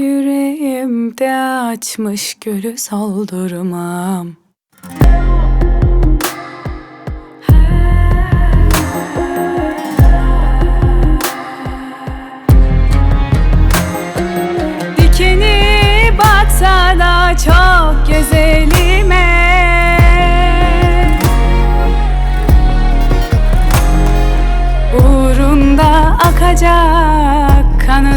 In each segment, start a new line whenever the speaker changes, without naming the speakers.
Yüreğimde açmış gülü soldurmam Dikeni batsa da çok güzelime Uğrunda akacak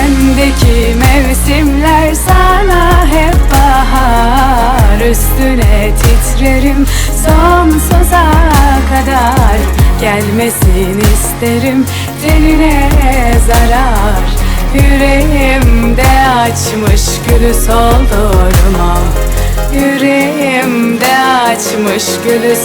Bendeki mevsimler sana hep bahar. Üstüne titrerim sonsuza kadar. Gelmesin isterim tenine zarar. Yüreğimde açmış gülü soldurmam Yüreğimde açmış gülü